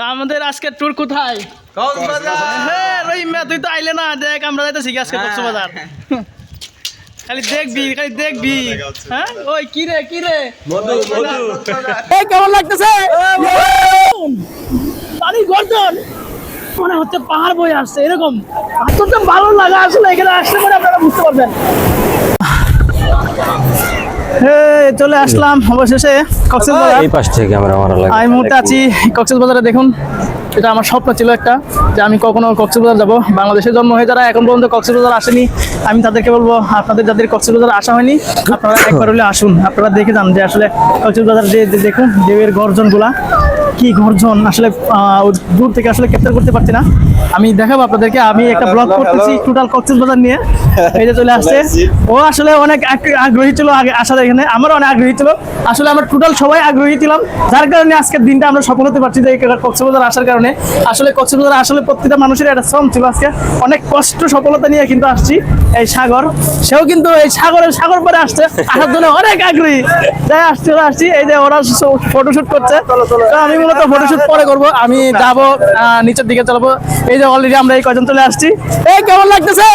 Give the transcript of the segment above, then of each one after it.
তা আমাদের আজকের ট্যুর কোথায়? হ্যাঁ রহিমা তুই তো আইলে না দেখ আমরা যাইতেছি আজকে কক্সবাজার। খালি দেখবি খালি দেখবি। হ্যাঁ? ওই কি রে কি রে? এই কেমন লাগতেছে? পানি গর্জন। মনে হচ্ছে পাহাড় বয়ে আসছে এরকম। এতটা ভালো লাগা আসলে এখানে আসলে পরে আপনারা বুঝতে পারবেন। হ্যাঁ চলে আসলাম অবশেষে কক্সবাজার এই পাশ থেকে আমরা মারা লাগে আমি মুহূর্তে আছি কক্সবাজারে দেখুন এটা আমার স্বপ্ন ছিল একটা যে আমি কখনো কক্সবাজার যাব। বাংলাদেশে জন্ম হয়ে যারা এখন পর্যন্ত কক্সবাজার আসেনি আমি তাদেরকে বলব আপনাদের যাদের কক্সবাজার আসা হয়নি আপনারা একবার হলে আসুন। আপনারা দেখে যান যে আসলে কক্সবাজার যে যে দেখুন ঢেউয়ের গর্জনগুলা কি গর্জন। আসলে দূর থেকে আসলে ক্যাপচার করতে পারছি না। আমি দেখাবো আপনাদেরকে আমি একটা ব্লগ করতেছি টোটাল কক্সবাজার নিয়ে। এই যে চলে আসছে। ও আসলে অনেক আগ্রহী ছিল আগে আসার এখানে। আমারও অনেক আগ্রহী ছিল। আসলে আমরা টোটাল সবাই আগ্রহী ছিলাম। যার কারণে আজকের দিনটা আমরা সফল হতে পারছি যে কক্সবাজার আসার কারণে। আসলে কক্সবাজার আসলে প্রত্যেকটা মানুষের একটা শ্রম ছিল আজকে। অনেক কষ্ট সফলতা নিয়ে কিন্তু আসছি এই সাগর। সেও কিন্তু এই সাগরের সাগর পরে আসছে। আসার জন্য অনেক আগ্রহী। তাই আসছি আসছি। এই যে ওরা ফটোশুট করছে। আমি মূলত ফটোশুট পরে করব। আমি যাব নিচের দিকে চলবো। এই যে অলরেডি আমরা এই কজন চলে আসছি। এই কেমন লাগতেছে?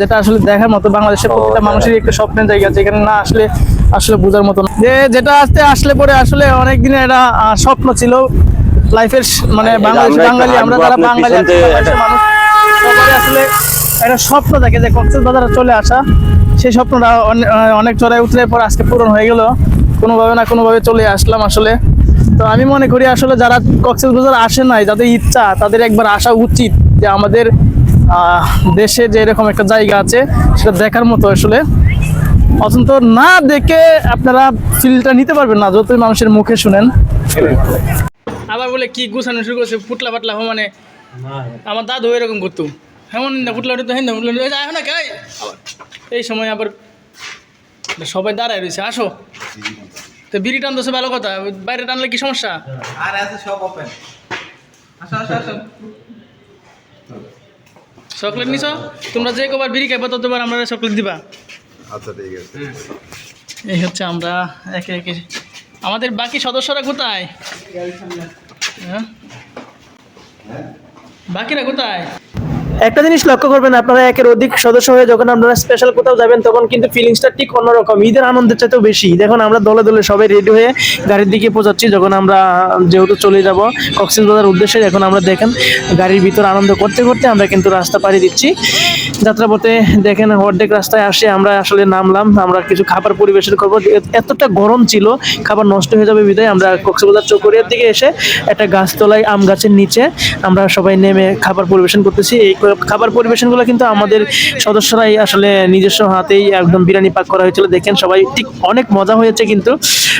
যেটা আসলে দেখার মতো বাংলাদেশের প্রত্যেকটা মানুষের একটা স্বপ্নের জায়গা যেখানে না আসলে আসলে বোঝার মতো না। যে যেটা আসতে আসলে পরে আসলে অনেক দিনের একটা স্বপ্ন ছিল। লাইফের মানে বাংলাদেশ বাঙালি আমরা যারা বাঙালি মানুষ আসলে একটা স্বপ্ন থাকে যে কক্সবাজারে চলে আসা। সেই স্বপ্নটা অনেক চড়াই উতরে পর আজকে পূরণ হয়ে গেল। কোনোভাবে না কোনোভাবে চলে আসলাম আসলে। তো আমি মনে করি আসলে যারা কক্সবাজার আসে নাই, যাদের ইচ্ছা, তাদের একবার আসা উচিত যে আমাদের দেশে যে এরকম একটা জায়গা আছে, সেটা দেখার মতো আসলে। অত্যন্ত না দেখে আপনারা ফিলটা নিতে পারবেন না, যতই মানুষের মুখে শুনেন। আবার বলে কি গুছানো শুরু করছে ফুটলা পাটলা মানে? আমার দাদু এরকম করতো। হেমন ফুটলা উঠে হেন ফুটলা উঠে যায় না আবার এই সময় আবার সবাই দাঁড়ায় রয়েছে, আসো। তো বিড়ি টানতেছে ভালো কথা বাইরে টানলে কি সমস্যা? আর আছে সব ওপেন আসো আসো আসো। চকলেট নিছ? তোমরা যে কবার বিড়ি খাইবা ততবার আমরা চকলেট দিবা। আচ্ছা ঠিক আছে। এই হচ্ছে আমরা একে একে আমাদের বাকি সদস্যরা কোথায়? হ্যাঁ? বাকিরা কোথায়? একটা জিনিস লক্ষ্য করবেন, আপনারা একের অধিক সদস্য হয়ে যখন আপনারা স্পেশাল কোথাও যাবেন, তখন কিন্তু ফিলিংসটা ঠিক অন্যরকম। ঈদের আনন্দের চাইতেও বেশি। দেখুন, আমরা দলে দলে সবাই রেডি হয়ে গাড়ির দিকে পৌঁছাচ্ছি যখন আমরা যেহেতু চলে যাব কক্সবাজার উদ্দেশ্যে। এখন আমরা দেখেন, গাড়ির ভিতর আনন্দ করতে করতে আমরা কিন্তু রাস্তা পাড়ি দিচ্ছি। যাত্রাপথে দেখেন, অর্ধেক রাস্তায় আসে, আমরা আসলে নামলাম। আমরা কিছু খাবার পরিবেশন করব। এতটা গরম ছিল, খাবার নষ্ট হয়ে যাবে বিধায় আমরা কক্সবাজার চৌকরিয়ার দিকে এসে একটা গাছতলায় আম গাছের নিচে আমরা সবাই নেমে খাবার পরিবেশন করতেছি। এই খাবার পরিবেশনগুলো কিন্তু আমাদের সদস্যরাই আসলে নিজস্ব হাতেই একদম বিরিয়ানি পাক করা হয়েছিল। দেখেন সবাই ঠিক অনেক মজা হয়েছে কিন্তু।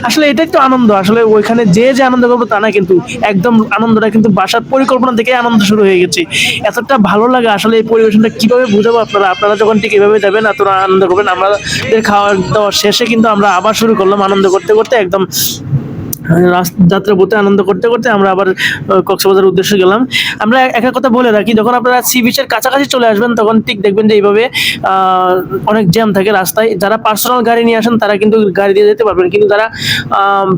আসলে এটা একটু আনন্দ। আসলে ওইখানে যে যে আনন্দ করব তা না কিন্তু একদম আনন্দটা কিন্তু বাসার পরিকল্পনা থেকে আনন্দ শুরু হয়ে গেছে। এতটা ভালো লাগে আসলে এই পরিবেশনটা কীভাবে বুঝাবো আপনারা? আপনারা যখন ঠিক এভাবে যাবেন, এতটা আনন্দ করবেন, আমাদের খাওয়া দাওয়া শেষে কিন্তু আমরা আবার শুরু করলাম আনন্দ করতে করতে একদম রাস- যাত্রা পথে আনন্দ করতে করতে আমরা আবার কক্সবাজার উদ্দেশ্যে গেলাম। আমরা একটা কথা বলে রাখি, যখন আপনারা সি বিচের কাছাকাছি চলে আসবেন, তখন ঠিক দেখবেন যে এইভাবে অনেক জ্যাম থাকে রাস্তায়। যারা পার্সোনাল গাড়ি নিয়ে আসেন, তারা কিন্তু গাড়ি দিয়ে যেতে পারবেন। কিন্তু যারা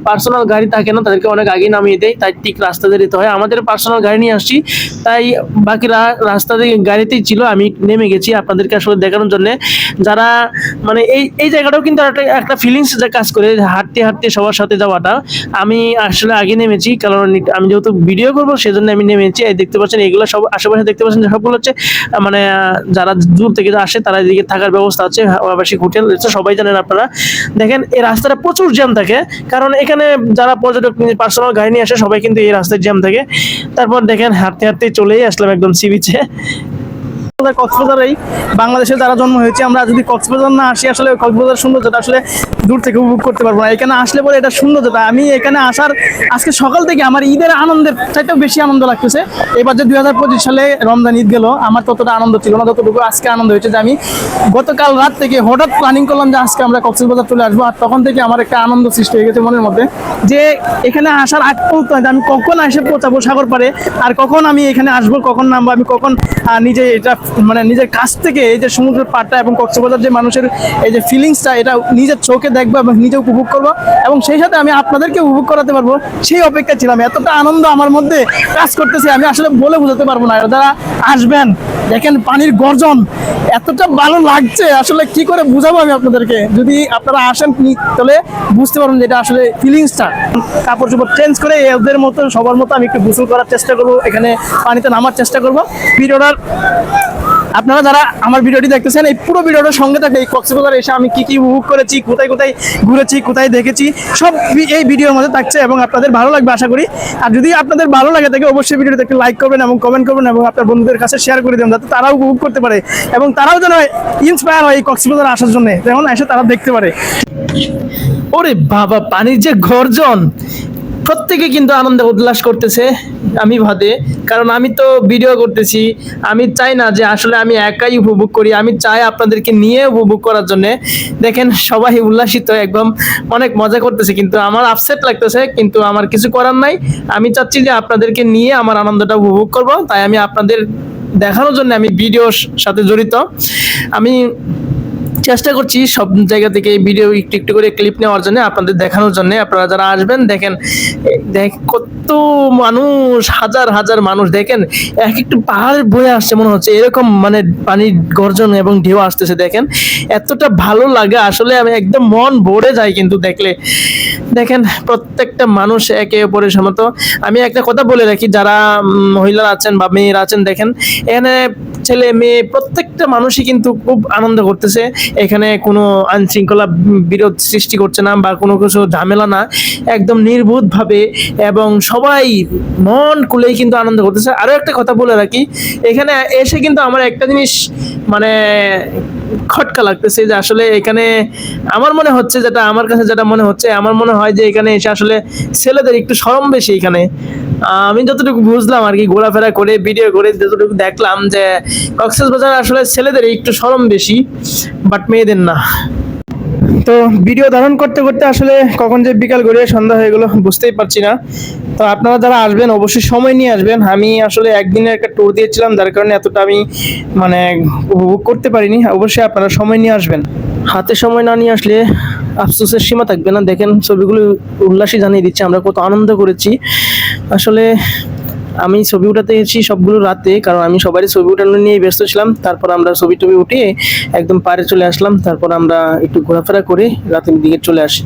পার্সোনাল গাড়ি থাকে না, তাদেরকে অনেক আগে নামিয়ে দেয়, তাই ঠিক রাস্তা দিয়ে যেতে হয়। আমাদের পার্সোনাল গাড়ি নিয়ে আসছি, তাই বাকি রা- রাস্তা গাড়িতেই ছিল, আমি নেমে গেছি আপনাদেরকে আসলে দেখানোর জন্য। যারা মানে এই এই জায়গাটাও কিন্তু একটা একটা ফিলিংস কাজ করে হাঁটতে হাঁটতে সবার সাথে যাওয়াটা। আমি আসলে আগে নেমেছি, কারণ আমি যেহেতু ভিডিও করব, সেজন্য আমি নেমেছি। এই দেখতে পাচ্ছেন, এগুলো সব আশেপাশে দেখতে পাচ্ছেন সবগুলো হচ্ছে মানে যারা দূর থেকে আসে, তারা এদিকে থাকার ব্যবস্থা আছে আবাসিক হোটেল সবাই জানেন আপনারা। দেখেন, এই রাস্তাটা প্রচুর জ্যাম থাকে, কারণ এখানে যারা পর্যটক পার্সোনাল গাড়ি নিয়ে আসে, সবাই কিন্তু এই রাস্তায় জ্যাম থাকে। তারপর দেখেন, হাঁটতে হাঁটতে চলেই আসলাম একদম সি বিচে কক্সবাজারেই বাংলাদেশে যারা জন্ম হয়েছে, আমরা যদি কক্সবাজার না আসি, আসলে কক্সবাজার সৌন্দর্যটা আসলে দূর থেকে উপভোগ করতে পারব না। এখানে আসলে পরে এটা সৌন্দর্যটা, আমি এখানে আসার আজকে সকাল থেকে আমার ঈদের আনন্দের চাইতেও বেশি আনন্দ লাগতেছে। এবার যে দুই হাজার পঁচিশ সালে রমজান ঈদ গেল, আমার ততটা আনন্দ ছিল না, যতটুকু আজকে আনন্দ হয়েছে যে আমি গতকাল রাত থেকে হঠাৎ প্ল্যানিং করলাম যে আজকে আমরা কক্সবাজার চলে আসব, আর তখন থেকে আমার একটা আনন্দ সৃষ্টি হয়ে গেছে মনের মধ্যে যে এখানে আসার আগ পর্যন্ত যে আমি কখন এসে পৌঁছাবো সাগর পাড়ে, আর কখন আমি এখানে আসব, কখন নামবো, আমি কখন নিজে এটা মানে নিজের কাছ থেকে এই যে সমুদ্রের পাড়টা এবং কক্সবাজার যে মানুষের এই যে ফিলিংসটা এটা নিজের চোখে দেখব এবং নিজে উপভোগ করব। এবং সেই সাথে আমি আপনাদেরকে উপভোগ করাতে পারব, সেই অপেক্ষা ছিলাম। এতটা আনন্দ আমার মধ্যে কাজ করতেছে, আমি আসলে বলে বোঝাতে পারব না। যারা আসবেন, দেখেন পানির গর্জন, এতটা ভালো লাগছে। আসলে কি করে বুঝাবো আমি আপনাদেরকে? যদি আপনারা আসেন, তাহলে বুঝতে পারবেন যে এটা আসলে ফিলিংসটা কাপড় চোপড় চেঞ্জ করে এদের মতো, সবার মতো আমি একটু গোসল করার চেষ্টা করব। এখানে পানিতে নামার চেষ্টা করব। ভিডিওটার আপনারা যারা আমার ভিডিওটি দেখতেছেন, এই পুরো ভিডিওটার সঙ্গে থাকে এই কক্সবাজার এসে আমি কি কি উপভোগ করেছি, কোথায় কোথায় ঘুরেছি, কোথায় দেখেছি, সব এই ভিডিওর মধ্যে থাকছে এবং আপনাদের ভালো লাগবে আশা করি। আর যদি আপনাদের ভালো লাগে থাকে, অবশ্যই ভিডিওতে একটু লাইক করবেন এবং কমেন্ট করবেন এবং আপনার বন্ধুদের কাছে শেয়ার করে দেবেন, যাতে তারাও উপভোগ করতে পারে এবং তারাও যেন ইন্সপায়ার হয় এই কক্সবাজার আসার জন্য। যেমন এসে তারা দেখতে পারে। ওরে বাবা, পানির যে গর্জন প্রত্যেকে কিন্তু আনন্দ উল্লাস করতেছে, আমি ভাদে কারণ আমি তো ভিডিও করতেছি, আমি চাই না যে আসলে আমি একাই উপভোগ করি, আমি চাই আপনাদেরকে নিয়ে উপভোগ করার জন্য। দেখেন, সবাই উল্লাসিত, একদম অনেক মজা করতেছে, কিন্তু আমার আপসেট লাগতেছে, কিন্তু আমার কিছু করার নাই। আমি চাচ্ছি যে আপনাদেরকে নিয়ে আমার আনন্দটা উপভোগ করব, তাই আমি আপনাদের দেখানোর জন্য আমি ভিডিওর সাথে জড়িত। আমি চেষ্টা করছি সব জায়গা থেকে ভিডিও একটু একটু করে ক্লিপ নেওয়ার জন্য, আপনাদের দেখানোর জন্য। আপনারা যারা আসবেন, দেখেন দেখ, কত মানুষ, হাজার হাজার মানুষ, দেখেন, এক একটু পাহাড় বয়ে আসছে মনে হচ্ছে। এরকম মানে পানির গর্জন এবং ঢেউ আসতেছে, দেখেন। এতটা ভালো লাগে, আসলে আমি একদম মন ভরে যায় কিন্তু দেখলে। দেখেন, প্রত্যেকটা মানুষ একে অপরের সমত আমি একটা কথা বলে রাখি, যারা মহিলারা আছেন বা মেয়েরা আছেন, দেখেন, এখানে ছেলে, মেয়ে, প্রত্যেকটা মানুষই কিন্তু খুব আনন্দ করতেছে। এখানে কোনো আইনশৃঙ্খলা বিরোধ সৃষ্টি করছে না বা কোনো কিছু ঝামেলা না। একদম নির্ভুতভাবে এবং সবাই মন খুলেই কিন্তু আনন্দ করতেছে। আরও একটা কথা বলে রাখি, এখানে এসে কিন্তু আমার একটা জিনিস মানে খটকা লাগতেছে যে আসলে এখানে আমার মনে হচ্ছে যেটা, আমার কাছে যেটা মনে হচ্ছে, আমার মনে হয় যে এখানে এসে আসলে ছেলেদের একটু সরম বেশি এখানে। আমি যতটুকু বুঝলাম আর কি, ঘোরাফেরা করে ভিডিও করে, যতটুকু দেখলাম যে কক্সেস বাজার আসলে ছেলেদের একটু সরম বেশি বাট মেয়েদের না। তো ভিডিও ধারণ করতে করতে আসলে কখন যে বিকাল গড়িয়ে সন্ধ্যা হয়ে গেলো বুঝতেই পারছি না। তো আপনারা যারা আসবেন, অবশ্যই সময় নিয়ে আসবেন। আমি আসলে একদিনের একটা ট্যুর দিয়েছিলাম, যার কারণে এতটা আমি মানে উপভোগ করতে পারিনি। অবশ্যই আপনারা সময় নিয়ে আসবেন। হাতে সময় না নিয়ে আসলে আফসোসের সীমা থাকবে না। দেখেন, ছবিগুলো উল্লাসই জানিয়ে দিচ্ছে। আমরা কত আনন্দ করেছি। আসলে আমি ছবি উঠাতে এসেছি সবগুলো রাতে, কারণ আমি সবারই ছবি উঠানো নিয়ে ব্যস্ত ছিলাম। তারপর আমরা ছবি টবি উঠিয়ে একদম পাড়ে চলে আসলাম। তারপর আমরা একটু ঘোরাফেরা করে রাতের দিকে চলে আসি।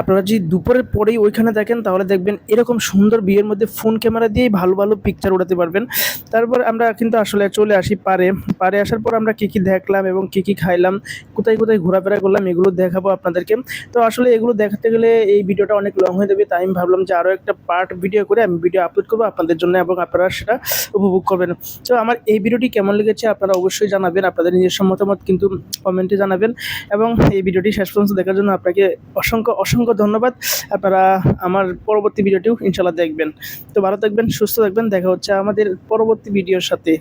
আপনারা যদি দুপুরের পরেই ওইখানে দেখেন, তাহলে দেখবেন এরকম সুন্দর বিয়ের মধ্যে ফোন ক্যামেরা দিয়েই ভালো ভালো পিকচার উঠাতে পারবেন। তারপর আমরা কিন্তু আসলে চলে আসি পারে। পারে আসার পর আমরা কী কী দেখলাম এবং কী কী খাইলাম, কোথায় কোথায় ঘোরাফেরা করলাম, এগুলো দেখাবো আপনাদেরকে। তো আসলে এগুলো দেখাতে গেলে এই ভিডিওটা অনেক লং হয়ে যাবে, তাই আমি ভাবলাম যে আরও একটা পার্ট ভিডিও করে আমি ভিডিও আপলোড করব আপনাদের জন্য এবং আপনারা সেটা উপভোগ করবেন। তো আমার এই ভিডিওটি কেমন লেগেছে আপনারা অবশ্যই জানাবেন, আপনাদের নিজস্ব মতামত কিন্তু কমেন্টে জানাবেন। এবং এই ভিডিওটি শেষ পর্যন্ত দেখার জন্য আপনাকে অসংখ্য অসংখ্য অসংখ্য ধন্যবাদ। আপনারা আমার পরবর্তী ভিডিওটিও ইনশাল্লাহ দেখবেন। তো ভালো থাকবেন, সুস্থ থাকবেন। দেখা হচ্ছে আমাদের পরবর্তী ভিডিওর সাথে।